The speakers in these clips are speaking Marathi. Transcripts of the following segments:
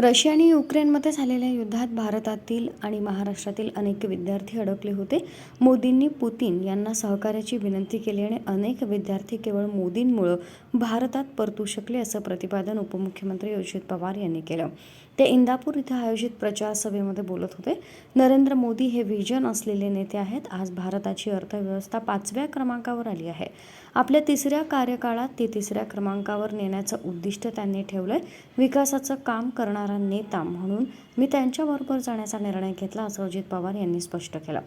रशिया आणि युक्रेनमध्ये झालेल्या युद्धात भारतातील आणि महाराष्ट्रातील अनेक विद्यार्थी अडकले होते. मोदींनी पुतीन यांना सहकार्याची विनंती केली आणि अनेक विद्यार्थी केवळ मोदींमुळं भारतात परतू शकले असं प्रतिपादन उपमुख्यमंत्री अजित पवार यांनी केलं. ते इंदापूर इथं आयोजित प्रचार सभेमध्ये बोलत होते. नरेंद्र मोदी हे व्हिजन असलेले नेते आहेत. आज भारताची अर्थव्यवस्था पाचव्या क्रमांकावर आली आहे. आपल्या तिसऱ्या कार्यकाळात ती तिसऱ्या क्रमांकावर नेण्याचं उद्दिष्ट त्यांनी ठेवलंय. विकासाचं काम करणार नेता म्हणून मी त्यांच्याबरोबर जाण्याचा निर्णय घेतला असं अजित पवार यांनी स्पष्ट केलं.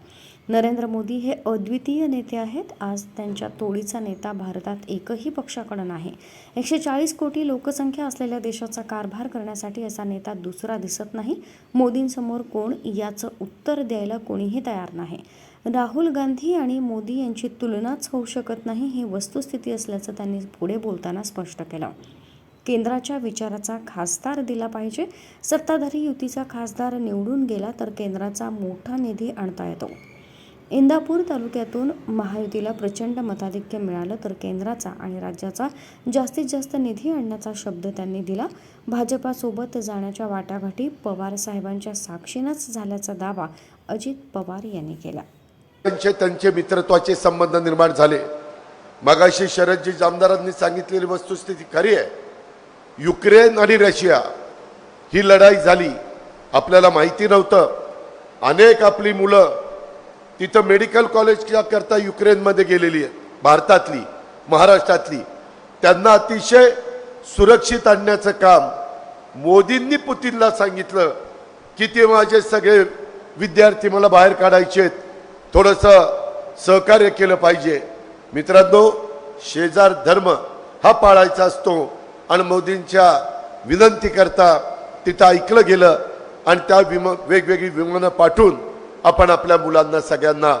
नरेंद्र मोदी हे अद्वितीय नेते आहेत. आज त्यांच्या तोडीचा नेता भारतात एकही पक्षाकडं नाही. एकशे चाळीस कोटी लोकसंख्या असलेल्या देशाचा कारभार करण्यासाठी असा नेता दुसरा दिसत नाही. मोदींसमोर कोण याचं उत्तर द्यायला कोणीही तयार नाही. राहुल गांधी आणि मोदी यांची तुलनाच होऊ शकत नाही ही वस्तुस्थिती असल्याचं त्यांनी पुढे बोलताना स्पष्ट केलं. केंद्राच्या विचाराचा खासदार दिला पाहिजे. सत्ताधारी युतीचा खासदार निवडून गेला तर केंद्राचा मोठा निधी आणता येतो. इंदापूर तालुक्यातून महायुतीला प्रचंड मताधिक्य मिळालं तर केंद्राचा आणि राज्याचा जास्तीत जास्त निधी आणण्याचा शब्द त्यांनी दिला. भाजपासोबत जाण्याच्या वाटाघाटी पवार साहेबांच्या साक्षीनंच झाल्याचा दावा अजित पवार यांनी केला. त्यांचे त्यांचे मित्रत्वाचे संबंध निर्माण झाले. मगाशी शरदजी जामदारांनी सांगितलेली वस्तुस्थिती खरी आहे. युक्रेन आणि रशिया ही लढाई झाली. आपल्याला माहिती नव्हतं. अनेक आपली मुलं तिथं मेडिकल कॉलेजच्या करता युक्रेनमध्ये गेलेली आहेत. भारतातली महाराष्ट्रातली. त्यांना अतिशय सुरक्षित आणण्याचं काम मोदींनी पुतीनला सांगितलं की ते माझे सगळे विद्यार्थी मला बाहेर काढायचे आहेत. थोडंसं सहकार्य केलं पाहिजे. मित्रांनो शेजार धर्म हा पाळायचा असतो. आणि मोदींच्या विनंती करता तिथं ऐकलं गेलं आणि त्या विम वेगवेगळी विमानं पाठवून आपण आपल्या मुलांना सगळ्यांना